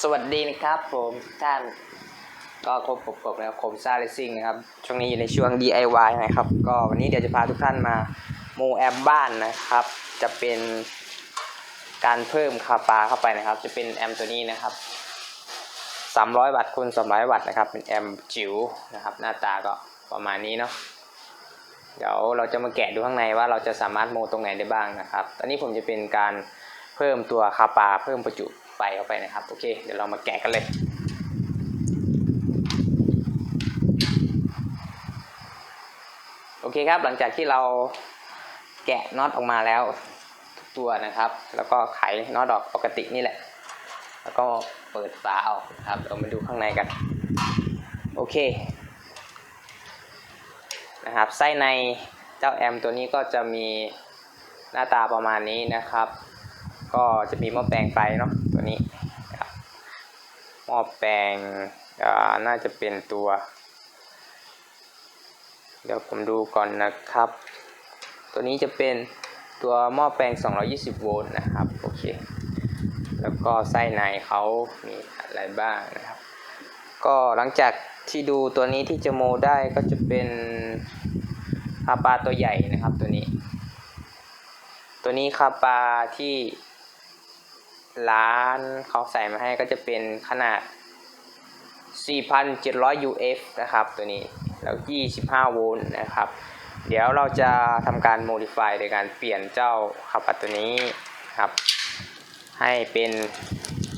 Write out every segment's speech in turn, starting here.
สวัสดีนะครับผมท่าน ก็ครบผมแล้วผมซาเลซิ่งนะครับ ช่วงนี้อยู่ในช่วง DIY นะครับ ก็วันนี้เดี๋ยวจะพาทุกท่านมาโมแอมบ้านนะครับ จะเป็นการเพิ่มคาปาเข้าไปนะครับ จะเป็นแอมตัวนี้นะครับ 300 วัตต์คูณ200 วัตต์นะครับ เป็นแอมจิ๋วนะครับ หน้าตาก็ประมาณนี้เนาะเดี๋ยวเราจะมาแกะดูข้างในว่าเราจะสามารถโมตรงไหนได้บ้างนะครับ ตอนนี้ผมจะเป็นการเพิ่มตัวคาปาเพิ่มประจุ ไฟเข้าไปนะครับ โอเค เดี๋ยวเรามาแกะกันเลยโอเคครับหลังจากที่เราแกะน็อตออกมาแล้วทุกตัวนะครับ แล้วก็ไขน็อตออกปกตินี่แหละ แล้วก็เปิดฝาออกนะครับเรามาดูข้างในกันโอเคนะครับไส้ในเจ้าแอมตัวนี้ก็จะมีหน้าตาประมาณนี้นะครับ ก็จะมีหม้อแปลงไฟเนาะ หม้อแปลงอ่าน่าจะเป็นตัว เดี๋ยวผมดูก่อนนะครับ ตัวนี้จะเป็นตัวหม้อแปลง 220 โวลต์นะครับ โอเค แล้วก็ไส้ในเขามีอะไรบ้างนะครับ ก็หลังจากที่ดูตัวนี้ที่จะโมได้ก็จะเป็นคาปาตัวใหญ่นะครับตัวนี้ ตัวนี้คาปาที่ ร้านเขาใส่มาให้ก็จะเป็นขนาด 4,700 UF นะครับตัวนี้ แล้ว 25 โวลต์นะครับ เดี๋ยวเราจะทำการ modify โดยการเปลี่ยนเจ้าคาปาตัวนี้ครับ ให้เป็น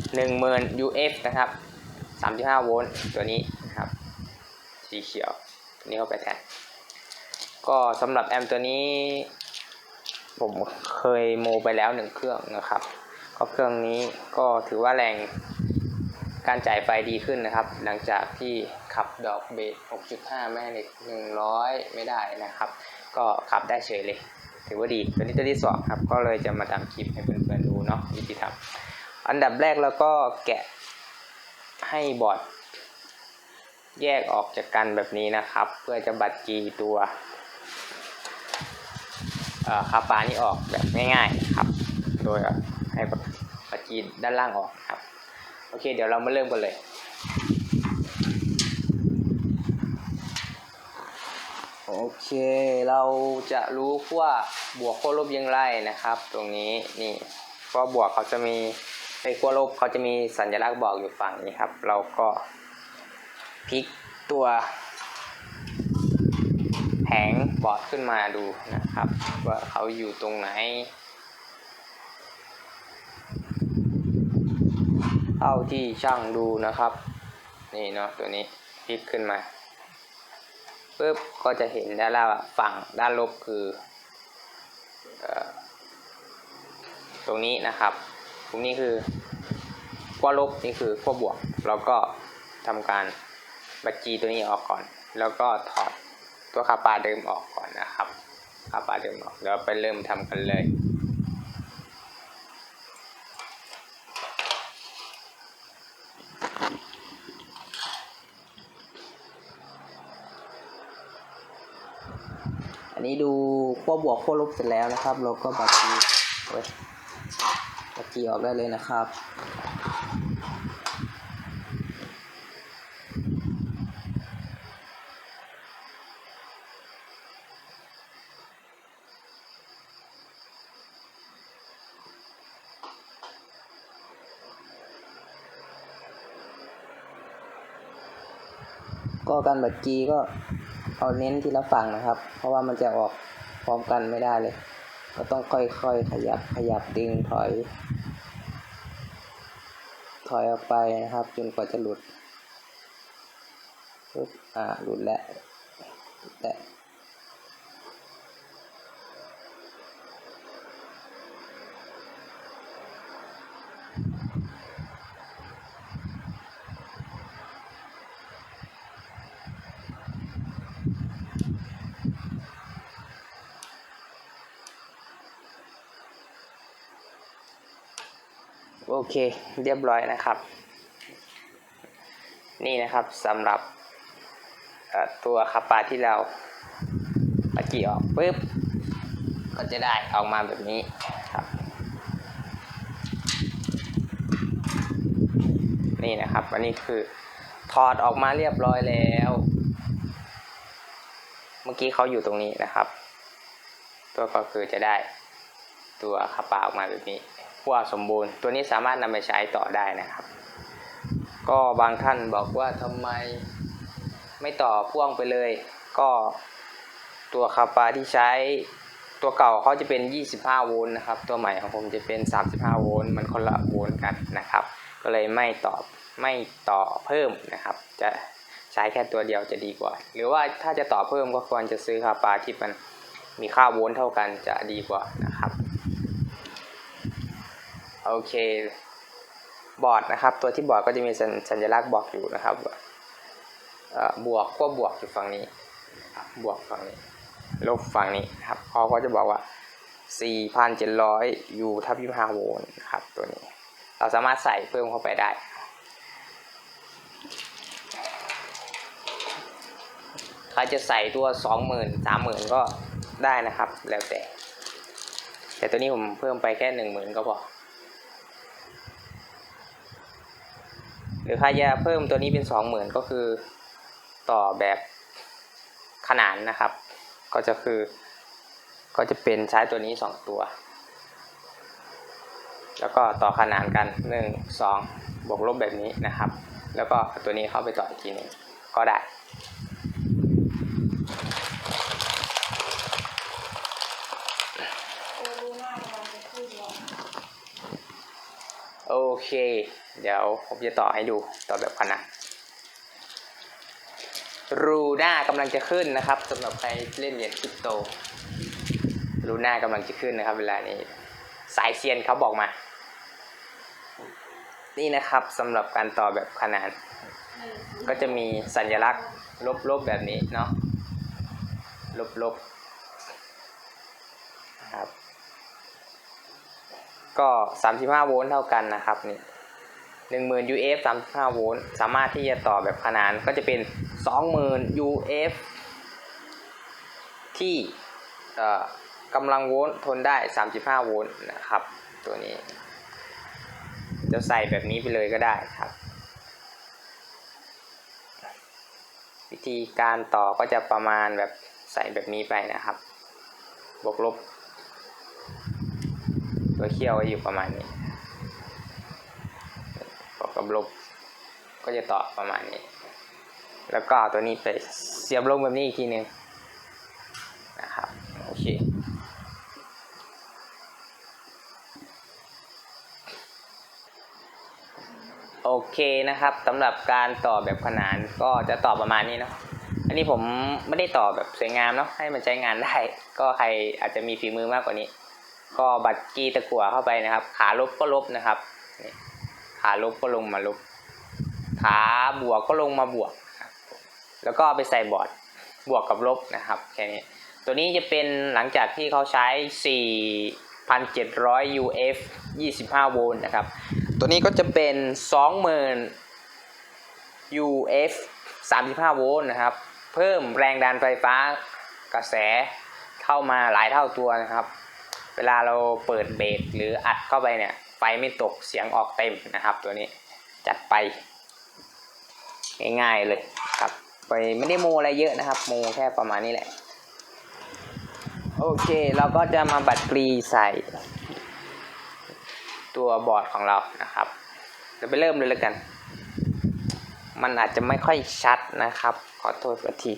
10,000 UF นะครับ 35 โวลต์ตัวนี้นะครับ สีเขียว ตัวนี้เข้าไปแทน ก็สำหรับแอมป์ตัวนี้ ผมเคยโมไปแล้วหนึ่งเครื่องนะครับ ก็เครื่องนี้ก็ถือว่าแรงการจ่ายไฟดีขึ้นนะครับ หลังจากที่ขับดอกเบส 6.5 แม่เหล็ก 100 ไม่ได้นะครับ ก็ขับได้เฉยเลย ถือว่าดีตัวนี้ตัวที่สองครับ ก็เลยจะมาทำคลิปให้เพื่อนๆดูเนาะวิธีทำอันดับแรกแล้วก็แกะให้บอร์ดแยกออกจากกันแบบนี้นะครับ เพื่อจะบัดจีตัวคาปานี่ออกแบบง่ายๆครับ โดย ให้บัดจีด้านล่างออกครับ โอเค เดี๋ยวเรามาเริ่มกันเลย โอเค เราจะรู้ว่าบวกขั้วลบอยังไรนะครับ ตรงนี้นี่เพราะบวกเขาจะมีไอ้ขั้วลบเขาจะมีสัญลักษณ์บอกอยู่ฝั่งนี้ครับ เราก็พลิกตัวแผงบอร์ดขึ้นมาดูนะครับ ว่าเขาอยู่ตรงไหน เท่าที่ช่างดูนะครับ นี่เนาะตัวนี้พลิกขึ้นมาปุ๊บก็จะเห็นด้านล่างว่าฝั่งด้านลบคืออตรงนี้นะครับตรงนี้คือขั้วลบนี่คือขั้วบวกเราก็ทำการบัจจีตัวนี้ออกก่อน แล้วก็ถอดตัวคาปาเดิมออกก่อนนะครับคาปาเดิมออกเดี๋ยวไปเริ่มทำกันเลย นี้ดูขั้วบวกขั้วลบเสร็จแล้วนะครับ เราก็บัตจีเว้บัตจีออกได้เลยนะครับก็การบัตจีก็ เอาเน้นที่ละฝั่งนะครับ เพราะว่ามันจะออกพร้อมกันไม่ได้เลย ก็ต้องค่อยๆขยับขยับดึงถอย ถอยออกไปนะครับ จนกว่าจะหลุดปึ๊บอ่าหลุดแล้วแต่ เคเรียบร้อยนะครับ นี่นะครับสำหรับตัวคาปาที่เราปะจีออกปุ๊บก็จะได้ออกมาแบบนี้ครับ นี่นะครับ อันนี้คือถอดออกมาเรียบร้อยแล้ว เมื่อกี้เขาอยู่ตรงนี้นะครับ ตัวก็คือจะได้ตัวคาปาออกมาแบบนี้ ขั้วสมบูรณ์ ตัวนี้สามารถนำไปใช้ต่อได้นะครับ ก็บางท่านบอกว่าทำไมไม่ต่อพ่วงไปเลย ก็ตัวคาปาที่ใช้ตัวเก่าเขาจะเป็น 25 โวลต์นะครับ ตัวใหม่ของผมจะเป็น 35 โวลต์มันคนละโวลต์กันนะครับ ก็เลยไม่ต่อไม่ต่อเพิ่มนะครับ จะใช้แค่ตัวเดียวจะดีกว่า หรือว่าถ้าจะต่อเพิ่มก็ควรจะซื้อคาปาที่มันมีค่าโวลต์เท่ากันจะดีกว่านะครับ โอเค บอร์ดนะครับ ตัวที่บอร์ดก็จะมีสัญสญลักษณ์บอกอยู่นะครับบวกก็บวกอยู่ฝั่งนี้ บวกฝั่งนี้ ลบฝั่งนี้ครับเขาก็จะบอกว่า 4,700 U ทับ25โวลต์นะครับตัวนี้ เราสามารถใส่เพิ่มเข้าไปได้ ใครจะใส่ตัว 20,000 30,000 ก็ได้นะครับ แล้วแต่ แต่ตัวนี้ผมเพิ่มไปแค่ 10,000 ก็พอ หรือใครจะเพิ่มตัวนี้เป็น 20,000 ก็คือต่อแบบขนานนะครับ ก็จะคือก็จะเป็นใช้ตัวนี้ 2 ตัว แล้วก็ต่อขนานกัน 1 2 บวกลบแบบนี้นะครับ แล้วก็เอาตัวนี้เข้าไปต่ออีกทีหนึงก็ได้โอ้รู้หน้ากำลังจะขึ้นแล้วโอเค เดี๋ยวผมจะต่อให้ดูต่อแบบขนานรูน้ากำลังจะขึ้นนะครับสำหรับใครเล่นเหรียญคริปโตรูน้ากำลังจะขึ้นนะครับ เวลานี้สายเซียนเขาบอกมา นี่นะครับสำหรับการต่อแบบขนาน ก็จะมีสัญลักษณ์ลบๆแบบนี้เนาะลบๆครับ ก็ 35 โวลต์เท่ากันนะครับนี่ 10,000 UF 35โวลต์สามารถที่จะต่อแบบขนานก็จะเป็น 20,000 UF ที่เอ่อกำลังโวลต์ทนได้ 35 โวลต์นะครับ ตัวนี้ จะใส่แบบนี้ไปเลยก็ได้ครับ วิธีการต่อก็จะประมาณแบบใส่แบบนี้ไปนะครับ บวกลบ ตัวเคี่ยวอยู่ประมาณนี้ ลบ ก็จะต่อประมาณนี้ แล้วก็ตัวนี้ไปเสียบลงแบบนี้อีกทีหนึ่งนะครับโอเคโอเคนะครับสำหรับการต่อแบบขนานก็จะต่อประมาณนี้เนาะอันนี้ผมไม่ได้ต่อแบบสวยงามเนาะให้มันใช้งานได้ ก็ใครอาจจะมีฝีมือมากกว่านี้ ก็บัตรกีตะกั่วเข้าไปนะครับ ขาลบก็ลบนะครับ ขาลบก็ลงมาลบ ขาบวกก็ลงมาบวก แล้วก็ไปใส่บอร์ดบวกกับลบนะครับแค่นี้ตัวนี้จะเป็นหลังจากที่เขาใช้ 4,700 UF 25 โวลต์นะครับ ตัวนี้ก็จะเป็น 20,000 UF 35 โวลต์นะครับ เพิ่มแรงดันไฟฟ้ากระแสเข้ามาหลายเท่าตัวนะครับ เวลาเราเปิดเบรกหรืออัดเข้าไปเนี่ย ไฟไม่ตกเสียงออกเต็มนะครับ ตัวนี้จัดไป ง่ายๆเลยครับไปไม่ได้โมอะไรเยอะนะครับ โมแค่ประมาณนี้แหละ โอเคเราก็จะมาบัดกรีใส่ ตัวบอร์ดของเรานะครับเดี๋ยวไปเริ่มเลยแล้วกัน มันอาจจะไม่ค่อยชัดนะครับ ขอโทษที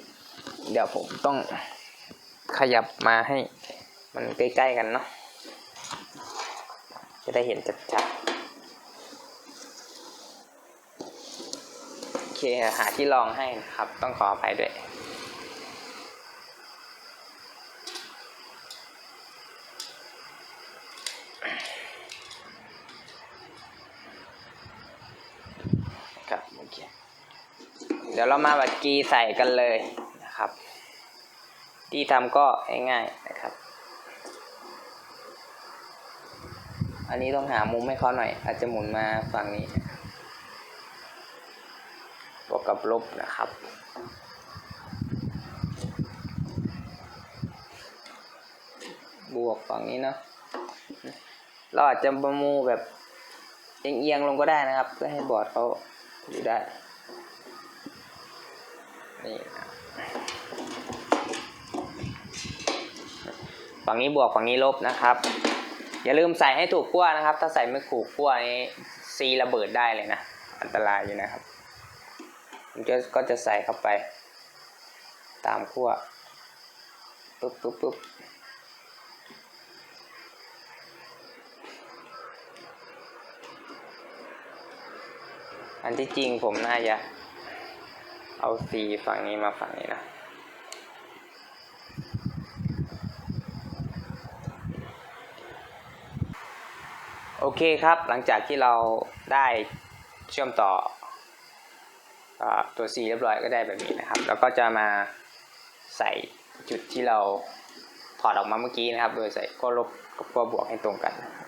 เดี๋ยวผมต้องขยับมาให้มันใกล้ ๆ กันเนาะ จะได้เห็นชัดๆโอเคหาที่รองให้นะครับ ต้องขออภัยด้วยครับโอเคเดี๋ยวเรามาบัดกีใส่กันเลยนะครับ ที่ทำก็ง่ายๆนะครับ อันนี้ต้องหามุมให้เขาหน่อย อาจจะหมุนมาฝั่งนี้บวกกับลบนะครับ บวกฝั่งนี้เนาะเราอาจจะประมูแบบเอียงๆลงก็ได้นะครับ เพื่อให้บอร์ดเขาดูได้ นี่นะฝั่งนี้บวกฝั่งนี้ลบนะครับ อย่าลืมใส่ให้ถูกขั้วนะครับ ถ้าใส่ไม่ถูกขั้วนี้ซีระเบิดได้เลยนะ อันตรายอยู่นะครับผมจะก็จะใส่เข้าไป ตามขั้วปุ๊บปุ๊บปุ๊บอันที่จริงผมน่าจะเอาสีฝั่งนี้มาฝั่งนี้นะ อเคครับ หลังจากที่เราได้เชื่อมต่ออตัว C เรียบร้อยก็ได้แบบนี้นะครับ แล้วก็จะมาใส่จุดที่เราถอดออกมาเมื่อกี้นะครับ โดยใส่ก็ลบกับก็บวกให้ตรงกันนะครับ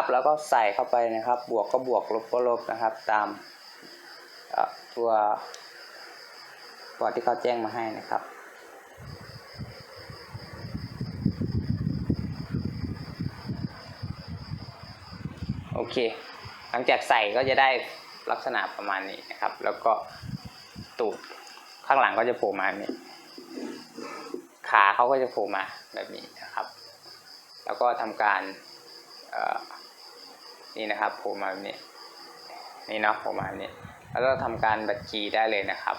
ครับแล้วก็ใส่เข้าไปนะครับ บวกก็บวกลบก็ลบนะครับ ตามตัวตัวที่เขาแจ้งมาให้นะครับ โอเค หลังจากใส่ก็จะได้ลักษณะประมาณนี้นะครับ แล้วก็ตูดข้างหลังก็จะโผล่มาแบบนี้ ขาเขาก็จะโผล่มาแบบนี้นะครับ แล้วก็ทำการ นี่นะครับโผล่มาแบบนี้นี่เนาะโผล่มาแบบนี้แล้วก็ทำการบัดคีย์ได้เลยนะครับ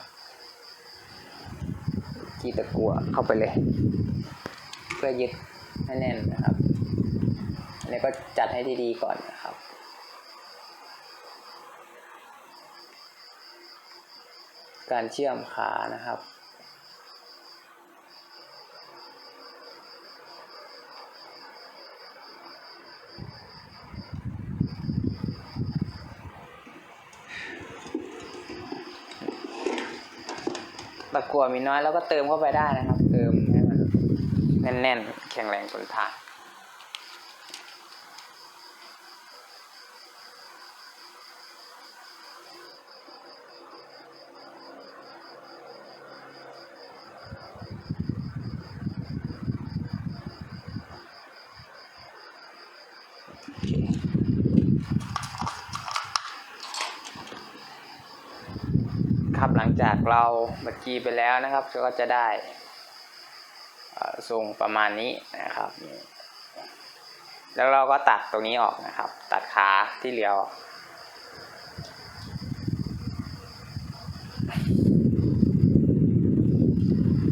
คีย์ตะกัวเข้าไปเลย เพื่อยึดให้แน่นนะครับอันนี้ก็จัดให้ดีๆก่อนนะครับการเชื่อมขานะครับ ตะกัวมีน้อยแล้วก็เติมเข้าไปได้นะครับ เติมให้มันแน่นๆ แข็งแรงทนทาน จากเราบัดกีไปแล้วนะครับ ก็จะได้ทรงประมาณนี้นะครับ แล้วเราก็ตัดตรงนี้ออกนะครับ ตัดขาที่เหลือออก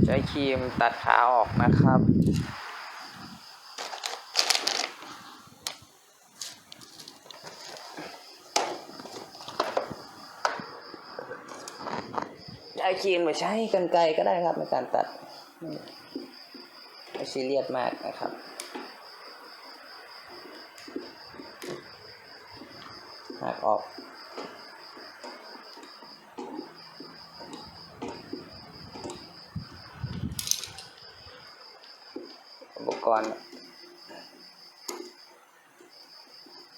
ใช้ครีมตัดขาออกนะครับ ใช้ครีมหรือใช้กันไกรก็ได้ครับในการตัดไม่ซีเรียสมากนะครับ หักออกอุปกรณ์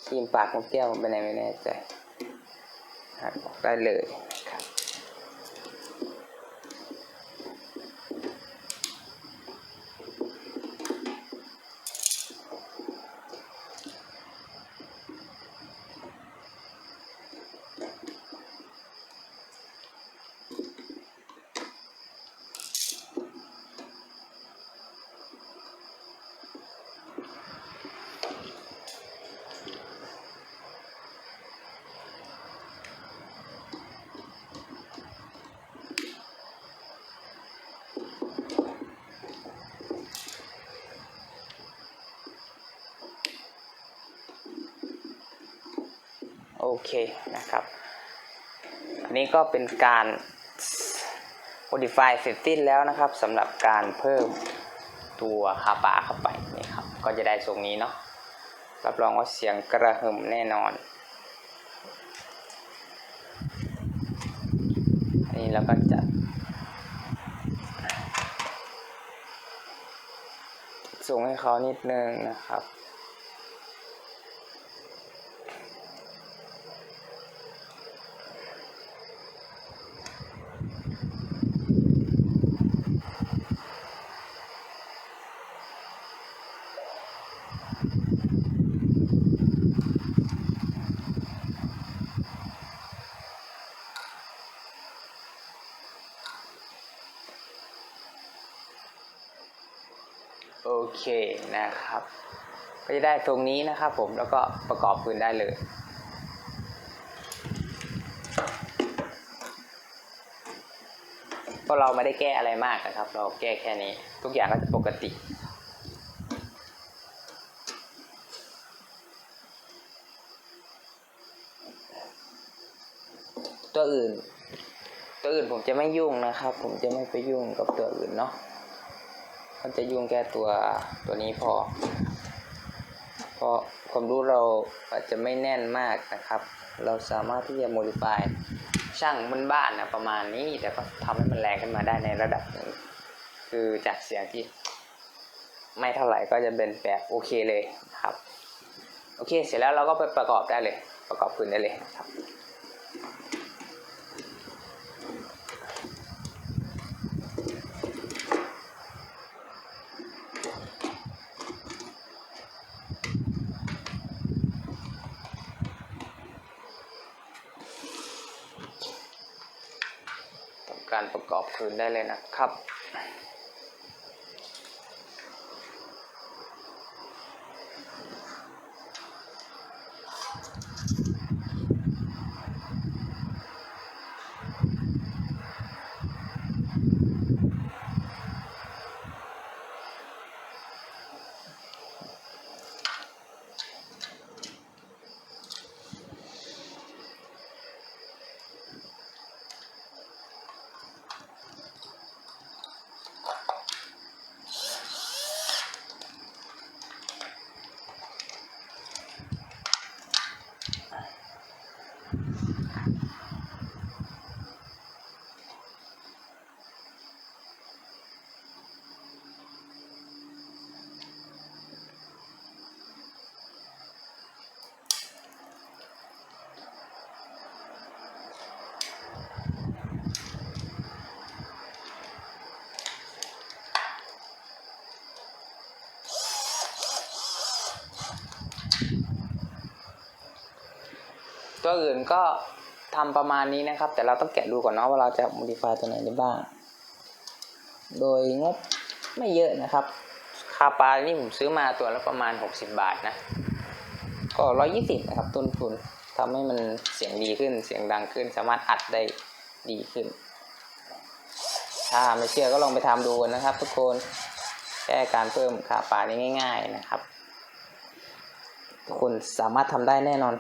ครีมปากนกแก้วผมไปไหนไม่แน่ใจหักออกได้เลย โอเคนะครับ อันนี้ก็เป็นการ modify setting แล้วนะครับสำหรับการเพิ่มตัวคาปาเข้าไปนี่ครับ ก็จะได้ทรงนี้เนาะรับรองว่าเสียงกระหึ่มแน่นอน อันนี้เราก็จะสูงให้เขานิดนึงนะครับ เคนะครับ ก็จะได้ตรงนี้นะครับผมแล้วก็ประกอบปืนได้เลยก็เราไม่ได้แก้อะไรมากนะครับ เราแก้แค่นี้ ทุกอย่างก็จะปกติ ตัวอื่น ตัวอื่นผมจะไม่ยุ่งนะครับ ผมจะไม่ไปยุ่งกับตัวอื่นเนาะ ก็จะยุ่งแค่ตัวตัวนี้พอ เพราะความรู้เราอาจจะไม่แน่นมากนะครับ เราสามารถที่จะ modify ช่างมันบ้านนะประมาณนี้ แต่ก็ทำให้มันแรงขึ้นมาได้ในระดับหนึ่ง คือจากเสียงที่ไม่เท่าไหร่ก็จะเป็นแบบโอเคเลยครับ โอเคเสร็จแล้วเราก็ไปประกอบได้เลย ประกอบคืนได้เลยครับ ทำการประกอบคืนได้ เลยนะครับ ตัวอื่นก็ทำประมาณนี้นะครับ แต่เราต้องแกะดูก่อนเนาะว่าเราจะ modify ตัวไหนได้บ้าง โดยงบไม่เยอะนะครับ คาปลานี่ผมซื้อมาตัวละประมาณ 60 บาทนะ ก็ 120 นะครับ ต้นทุนทำให้มันเสียงดีขึ้น เสียงดังขึ้น สามารถอัดได้ดีขึ้น ถ้าไม่เชื่อก็ลองไปทำดูนะครับ ทุกคนแค่การเพิ่มคาปลานี่ง่าย ๆนะครับ ทุกคนสามารถทำได้แน่นอน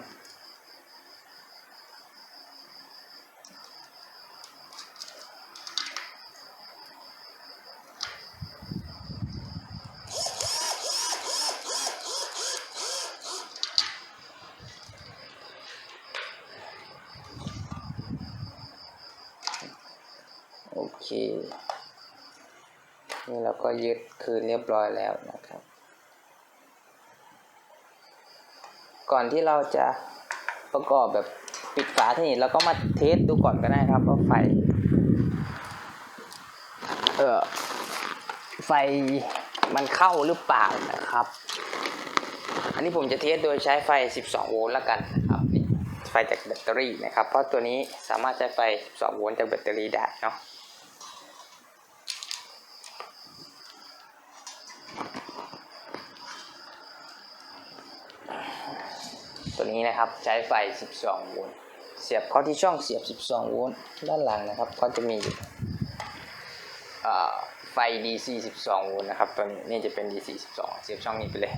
โอเค นี่เราก็ ยึดคืนเรียบร้อยแล้วนะครับ ก่อนที่เราจะประกอบแบบปิดฝาที่นี่เราก็มาเทสดูก่อนก็ได้ครับว่าไฟ เออไฟมันเข้าหรือเปล่านะครับ อันนี้ผมจะเทสโดยใช้ไฟ 12 โวลต์แล้วกันนะครับไฟจากแบตเตอรี่นะครับ เพราะตัวนี้สามารถใช้ไฟ 12 โวลต์จากแบตเตอรี่ได้เนาะ นี้นะครับ ใช้ไฟ 12 โวลต์เสียบเข้าที่ช่องเสียบ 12 โวลต์ด้านหลังนะครับ ก็จะมีไฟ DC 12 โวลต์นะครับตัวนี้นี่จะเป็น DC 12 เสียบช่องนี้ไปเลย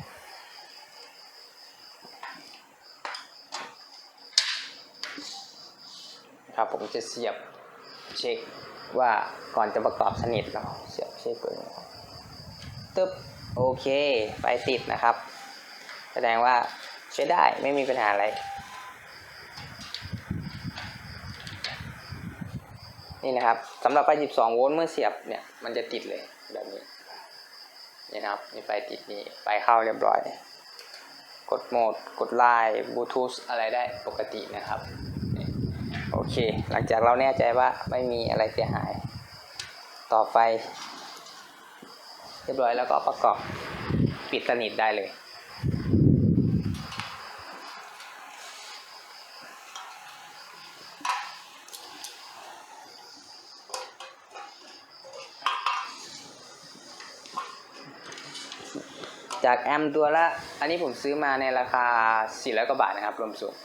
ครับผมจะเสียบเช็คว่าก่อนจะประกอบสนิทเราเสียบเช็คก่อนตึ๊บโอเคไฟติดนะครับ แสดงว่า ใช้ได้ไม่มีปัญหาอะไร นี่นะครับสำหรับไฟ 12 โวลต์เมื่อเสียบเนี่ยมันจะติดเลยแบบนี้ นี่นะครับมีไฟติดนี่ไฟเข้าเรียบร้อย กดโหมด กดไลน์บลูทูธอะไรได้ปกตินะครับ โอเค หลังจากเราแน่ใจว่าไม่มีอะไรเสียหาย ต่อไป เรียบร้อยแล้วก็ประกอบปิดสนิทได้เลย จากแอมตัวละ อันนี้ผมซื้อมาในราคา 400 กว่าบาทนะครับ รวมส่วน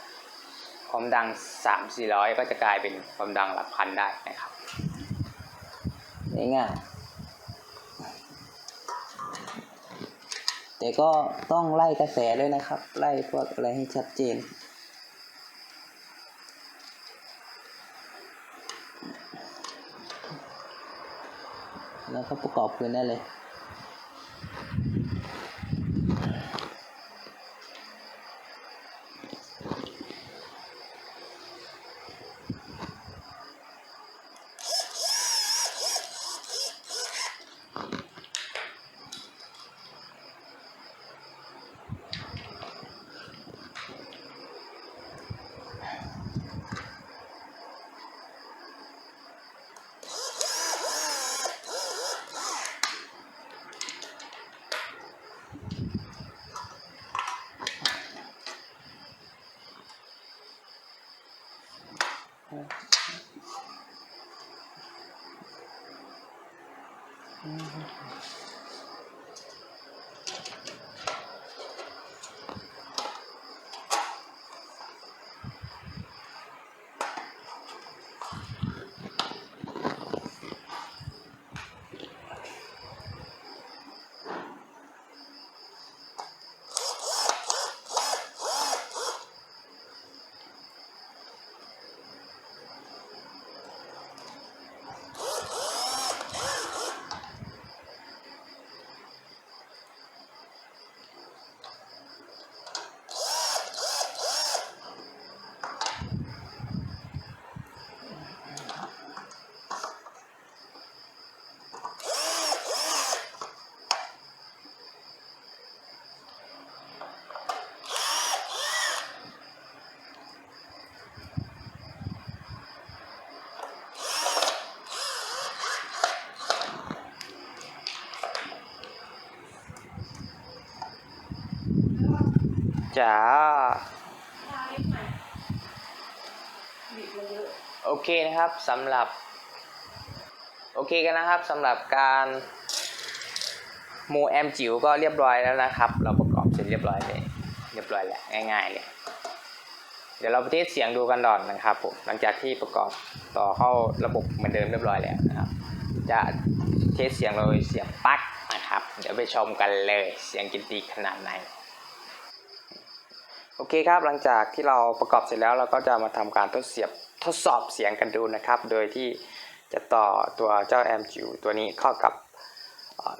ความดัง 3 400 ก็จะกลายเป็นความดังหลักพันได้นะครับง่ายแต่ก็ต้องไล่กระแสด้วยนะครับ ไล่พวกอะไรให้ชัดเจนแล้วก็ประกอบคืนได้เลย จ๋าโอเคนะครับสำหรับ โอเคกันนะครับสำหรับการโมแอมจิ๋วก็เรียบร้อยแล้วนะครับ เราประกอบเสร็จเรียบร้อยเลยเรียบร้อยแล้วง่ายๆเลยเดี๋ยวเราไปเทสเสียงดูกันก่อนนะครับผมหลังจากที่ประกอบต่อเข้าระบบเหมือนเดิมเรียบร้อยแล้วนะครับ จะเทสเสียงโดยเสียงปั๊กนะครับ เดี๋ยวไปชมกันเลยเสียงกินดีขนาดไหน โอเคครับหลังจากที่เราประกอบเสร็จแล้วเราก็จะมาทำการทดเสียบทดสอบเสียงกันดูนะครับ โดยที่จะต่อตัวเจ้าแอมจิวตัวนี้เข้ากับ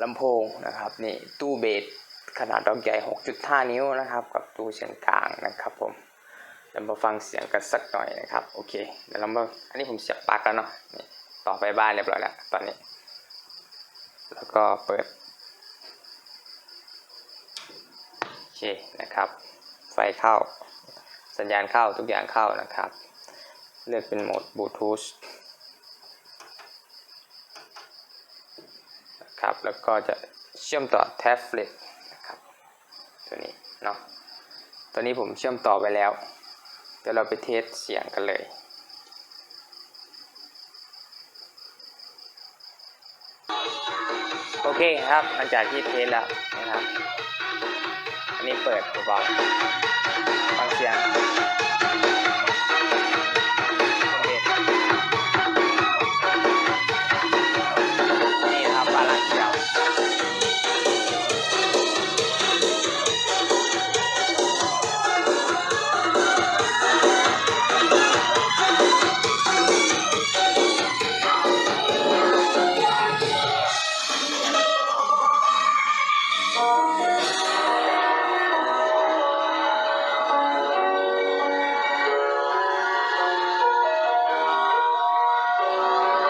ลำโพงนะครับนี่ตู้เบสขนาดดอกใหญ่ 6.5 นิ้วนะครับ กับตู้เสียงกลางนะครับผมเดี๋ยวมาฟังเสียงกันสักหน่อยนะครับโอเคเดี๋ยวเรามาอันนี้ผมเสียบปลั๊กแล้วเนาะนี่ต่อไปบ้านเรียบร้อยแล้วตอนนี้ แล้วก็เปิดโอเคนะครับ ไฟเข้า สัญญาณเข้าทุกอย่างเข้านะครับ เลือกเป็นโหมดบลูทูธนะครับ แล้วก็จะเชื่อมต่อแท็บเล็ตนะครับตัวนี้เนาะตัวนี้ผมเชื่อมต่อไปแล้วเดี๋ยวเราไปเทสเสียงกันเลยโอเคครับหลังจากที่เทสแล้วนะครับ นนี้เปิดเบาๆฟังเสียง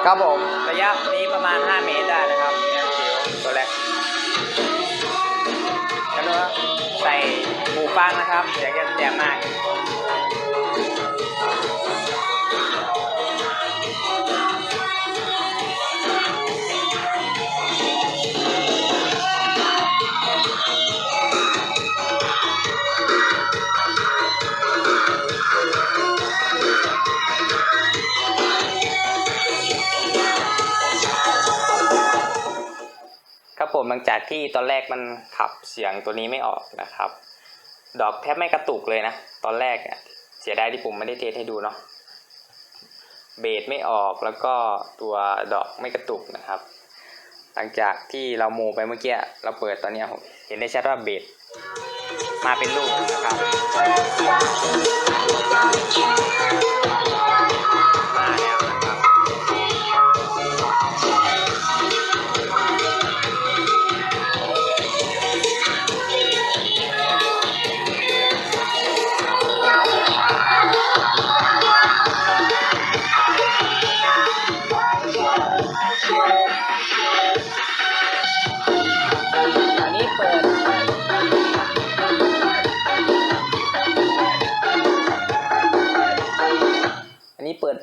ครับผมระยะนี้ประมาณ 5 เมตรได้นะครับแนวจิ๋วตัวแรกแล้วก็ใส่หมูฟางนะครับเสียงจะแจ่มมาก หลังจากที่ตอนแรกมันขับเสียงตัวนี้ไม่ออกนะครับ ดอกแทบไม่กระตุกเลยนะ ตอนแรกเสียดายที่ผมไม่ได้เทสให้ดูเนาะเบสไม่ออกแล้วก็ตัวดอกไม่กระตุกนะครับ หลังจากที่เราโมไปเมื่อกี้เราเปิดตอนเนี้ยผมเห็นได้ชัดว่าเบสมาเป็นลูกนะครับ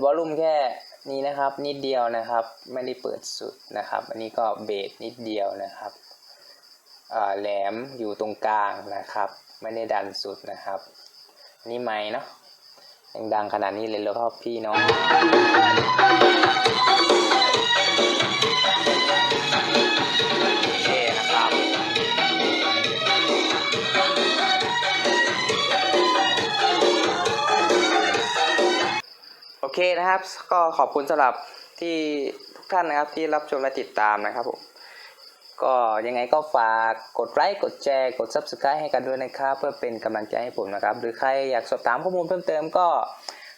วอลลุ่มแค่นี้นะครับ นิดเดียวนะครับ ไม่ได้เปิดสุดนะครับ อันนี้ก็เบสนิดเดียวนะครับแหลมอยู่ตรงกลางนะครับ ไม่ได้ดันสุดนะครับ นี่ไม้เนาะยังดังขนาดนี้เลยแล้วก็พี่น้อง เคนะครับ ก็ขอบคุณสำหรับที่ทุกท่านนะครับที่รับชมและติดตามนะครับผมก็ยังไงก็ฝากกดไลค์กดแชร์กด subscribe ให้กันด้วยนะครับ เพื่อเป็นกำลังใจให้ผมนะครับ หรือใครอยากสอบถามข้อมูลเพิ่มเติมก็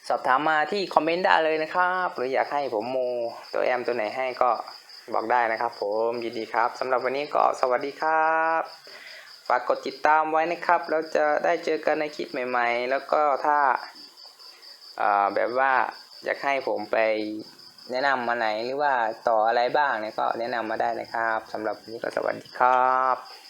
สอบถามมาที่คอมเมนต์ได้เลยนะครับ หรืออยากให้ผมโมตัวแอมตัวไหนให้ก็บอกได้นะครับ ผมยินดีครับสำหรับวันนี้ก็สวัสดีครับ ฝากกดติดตามไว้นะครับ แล้วจะได้เจอกันในคลิปใหม่ ๆ แล้วก็ถ้าอ่าแบบว่า อยากให้ผมไปแนะนำมาไหนหรือว่าต่ออะไรบ้างเนี่ยก็แนะนำมาได้นะครับสำหรับวันนี้ก็สวัสดีครับ